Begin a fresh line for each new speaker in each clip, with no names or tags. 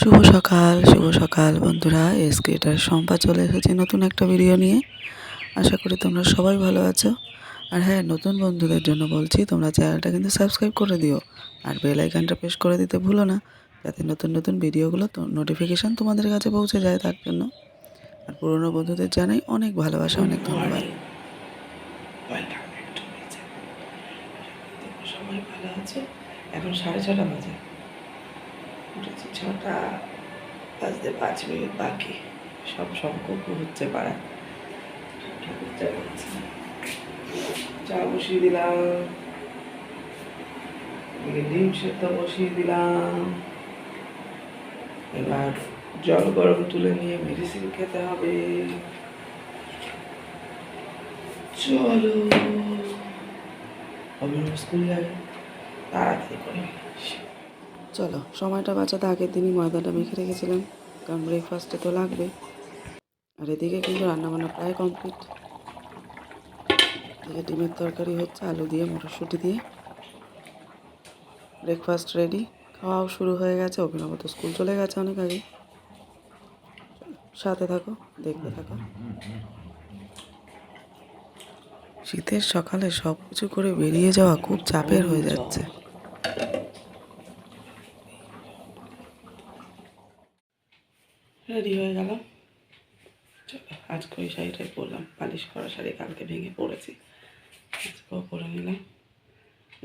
শুভ সকাল শুভ সকাল বন্ধুরা। এসকেটার সম্পা চলে এসেছে নতুন একটা ভিডিও নিয়ে। আশা করি তোমরা সবাই ভালো আছো। আর হ্যাঁ নতুন বন্ধুদের জন্য বলছি, তোমরা চ্যানেলটা কিন্তু সাবস্ক্রাইব করে দিও। আর বেল আইকনটা প্রেস করে দিতে ভুলো না, যাতে নতুন নতুন ভিডিওগুলো তো নোটিফিকেশান তোমাদের কাছে পৌঁছে যায় তার জন্য। আর পুরনো বন্ধুদের জানাই অনেক ভালোবাসা, অনেক ধন্যবাদ। এখন সাড়ে ছটা বাজে। উঠেছি ছটা বাজতে পাঁচ মিনিট বাকি। সব সম্পর্ক হচ্ছে পাড়া চা চা বসিয়ে দিলাম। ডিম সেদ্ধ বসিয়ে দিলাম। এবার জল গরম তুলে নিয়ে মেডিসিন খেতে হবে। চলো। অভিনব স্কুল যাবে। তাড়াতাড়ি করে চলো, সময়টা বাঁচাতে আগের দিনই ময়দাটা মেখে রেখেছিলাম, কারণ ব্রেকফাস্টে তো লাগবে। আর এদিকে কিন্তু রান্নাবান্না প্রায় কমপ্লিট এদিকে ডিমের তরকারি হচ্ছে, আলু দিয়ে, মটরশুঁটি দিয়ে। ব্রেকফাস্ট রেডি খাওয়াও শুরু হয়ে গেছে, অভিনব তো স্কুল চলে গেছে অনেক আগে। সাথে থাকো, দেখতে থাকো। শীতের সকালে সব কিছু করে বেরিয়ে যাওয়া খুব চাপের হয়ে যাচ্ছে রেডি হয়ে গেল চলো আজকে ওই শাড়িটাই পরলাম, পালিশ করা শাড়ি কালকে ভেঙে পড়েছি। আজকেও পরে নিলাম।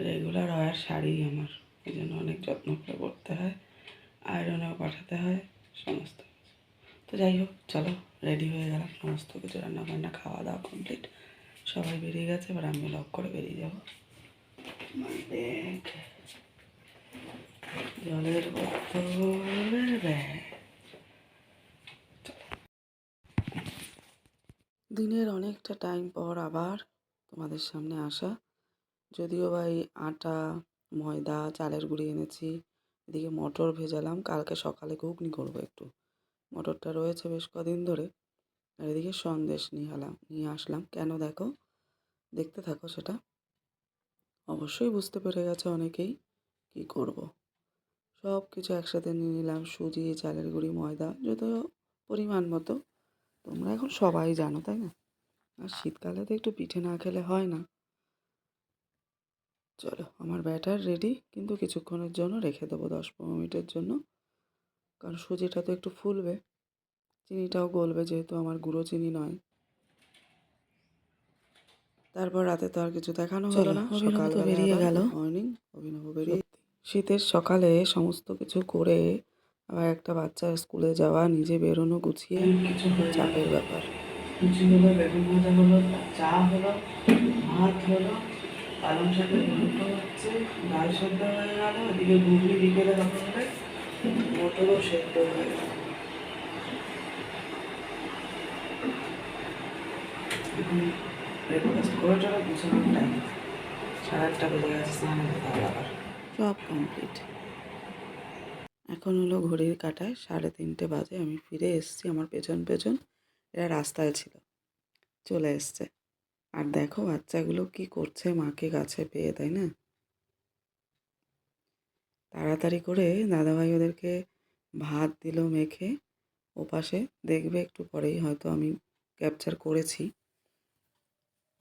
রেগুলার ওয়ার শাড়ি আমার, এই জন্য অনেক যত্ন করে পরতে হয় আয়রনেও পাঠাতে হয়, সমস্ত তো যাই হোক, চলো রেডি হয়ে গেলাম, সমস্ত কিছু রান্না বান্না খাওয়া দাওয়া কমপ্লিট সবাই বেরিয়ে গেছে, এবার আমি লক করে বেরিয়ে যাব। জলের বোতলের ব্যাগ দিনের অনেকটা টাইম পর আবার তোমাদের সামনে আসা। যদিও বা এই আটা, ময়দা, চালের গুঁড়ি এনেছি, এদিকে মটর ভেজালাম। কালকে সকালে ঘুগনি করব একটু। মটরটা রয়েছে বেশ কদিন ধরে। আর এদিকে সন্দেশ নিয়ে এলাম, নিয়ে আসলাম। কেন দেখো? দেখতে থাকো সেটা। অবশ্যই বুঝতে পেরে গেছে অনেকেই কি করব। সব কিছু একসাথে নিয়ে নিলাম। সুজি, চালের গুঁড়ি, ময়দা, যদিও পরিমাণ মতো। তোমরা এখন সবাই জানো তাই না? আর শীতকালে তো একটু পিঠে না খেলে হয় না। চলো আমার ব্যাটার রেডি কিন্তু কিছুক্ষণের জন্য রেখে দেবো দশ পনেরো মিনিটের জন্য। কারণ সুজিটা তো একটু ফুলবে। চিনিটাও গলবে যেহেতু আমার গুঁড়ো চিনি নয়। তারপর রাতে তো আর কিছু দেখানো হলো না। সকাল বেরিয়ে গেল। মর্নিং অভিনব বেরিয়ে শীতের সকালে সমস্ত কিছু করে আবার একটা বাচ্চার স্কুলে যাওয়া নিজে বেরোনো গুছিয়ে কিছু চাপের ব্যাপার। হলো বেগুন ভাজা হলো চা হলো ভাত হলো পালং শাকের ঘন্ট হচ্ছে ডাল সেদ্ধ হয়ে গেল ঘুগনি বিকেলে হবে হবে মটরও সেদ্ধ হয়ে গেল। ব্রেকফাস্ট করে টোরা গুছানোর টাইম সাড়ে আটটা বেজে গেছে স্নান করতে আবার। সব কমপ্লিট এখন হলো ঘড়ির কাটায় সাড়ে তিনটে বাজে, আমি ফিরে এসেছি আমার পেছন পেছন। এরা রাস্তায় ছিল। চলে এসছে। আর দেখো বাচ্চাগুলো কি করছে মাকে কাছে পেয়ে, তাই না? তাড়াতাড়ি করে দাদাভাই ওদেরকে ভাত দিল মেখে ওপাশে। দেখবে একটু পরেই হয়তো আমি ক্যাপচার করেছি।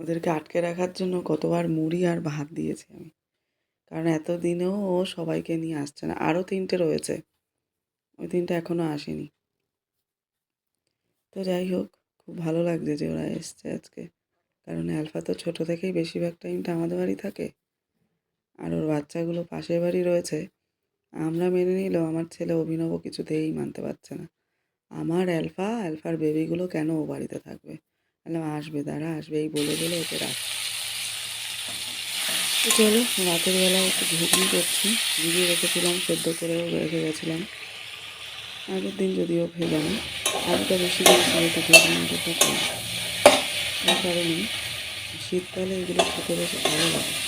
ওদেরকে আটকে রাখার জন্য কতবার মুড়ি আর ভাত দিয়েছি আমি। কারণ এতদিনেও ও সবাইকে নিয়ে আসছে না। আরও তিনটে রয়েছে। ওই তিনটে এখনও আসেনি। তো যাই হোক, খুব ভালো লাগছে যে ওরা এসছে আজকে। কারণ অ্যালফা তো ছোটো থেকেই বেশিরভাগ টাইমটা আমাদের বাড়ি থাকে। আর ওর বাচ্চাগুলো পাশের বাড়ি রয়েছে। আমরা মেনে নিলেও আমার ছেলে অভিনব কিছুতেই মানতে পারছে না। আমার অ্যালফা অ্যালফার বেবিগুলো কেন ও বাড়িতে থাকবে? বললাম, আসবে, দাঁড়া, আসবে। এই বলে বলে ওকে রাখ তো চলো, রাতের বেলা একটু ঘুগনি করছি। ভিজিয়ে রেখেছিলাম, সেদ্ধ করেও রেখে গেছিলাম। আগের দিন যদিও ভেজানো আজকে বেশি দিয়েছি একটু ঘুগনিটা কারণে শীতকালে এগুলো খেতে বেশ ভালো লাগে।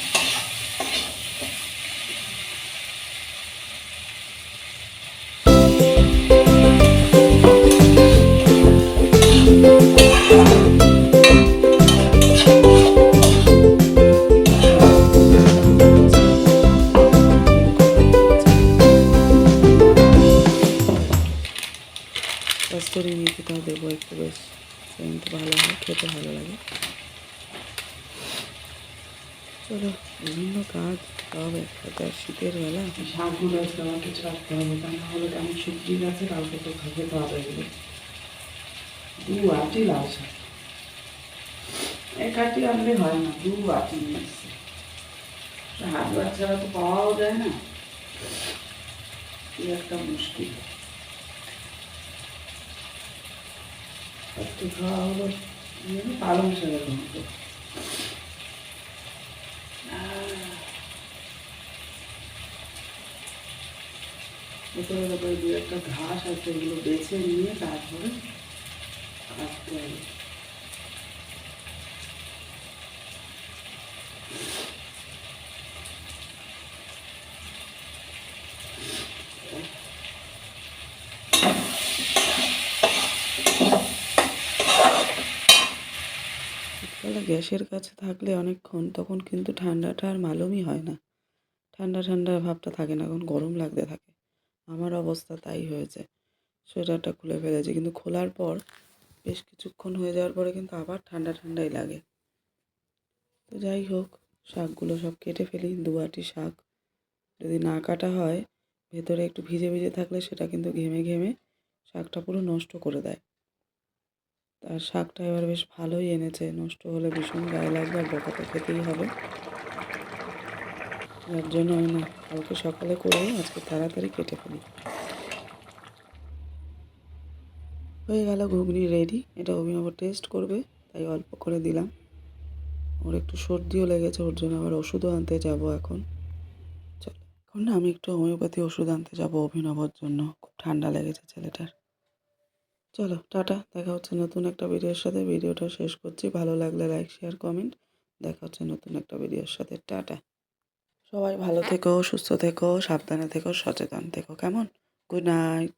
কস্তুরি মেথিটাও দেবো একটু বেশ। সেন্ট ভালো হয়, খেতে ভালো লাগে। চলো, বিভিন্ন কাজ, সব একসাথে আর শীতের বেলা। শাকগুলো আমার কিছু রাখতে হবে, তা না হলে তেমন সবজি গাছে কালকে তো খেতে হবে। এগুলো দু আটি লাল শাক। এক আটি আনলে হয় না, দু আটি নিয়ে এসছে। হাট বাচ্চারা তো পাওয়াও যায় না। কি একটা মুশকিল। একটু খাওয়া হলো পালং শাকের মতো ওপরে ভেতরে দু একটা ঘাস আছে ওগুলো বেছে নিয়ে তারপরে কাটতে হবে শীতকালে গ্যাসের কাছে থাকলে অনেকক্ষণ, তখন কিন্তু ঠান্ডাটা আর মালুমই হয় না। ঠান্ডা ঠান্ডা ভাবটা থাকে না, এখন গরম লাগতে থাকে। আমার অবস্থা তাই হয়েছে। সোয়েটারটা খুলে ফেলেছি, কিন্তু খোলার পর বেশ কিছুক্ষণ হয়ে যাওয়ার পরে কিন্তু আবার ঠান্ডা, ঠান্ডাই লাগে। তো যাই হোক, শাকগুলো সব কেটে ফেলি দু আটি শাক। যদি না কাটা হয়, ভেতরে একটু ভিজে ভিজে থাকলে সেটা কিন্তু ঘেমে ঘেমে শাকটা পুরো নষ্ট করে দেয়। তার শাকটা এবার বেশ ভালোই এনেছে। নষ্ট হলে ভীষণ গায়ে লাগবে আর বকাটা খেতেই হবে। যার জন্য আমি না, কালকে সকালে করে আজকে তাড়াতাড়ি কেটে ফেলি। হয়ে গেল ঘুগনি রেডি এটা অভিনব টেস্ট করবে, তাই অল্প করে দিলাম। ওর একটু সর্দিও লেগেছে, ওর জন্য আবার ওষুধও আনতে যাব এখন। চলো, এখন না আমি একটু হোমিওপ্যাথি ওষুধ আনতে যাব অভিনবর জন্য। খুব ঠান্ডা লেগেছে ছেলেটার। চলো, টাটা। দেখা হচ্ছে নতুন একটা ভিডিওর সাথে। ভিডিওটা শেষ করছি। ভালো লাগলে লাইক শেয়ার কমেন্ট দেখা হচ্ছে নতুন একটা ভিডিওর সাথে। টাটা। সবাই ভালো থেকো, সুস্থ থেকো, সাবধানে থেকো, সচেতন থেকো। কেমন? Good night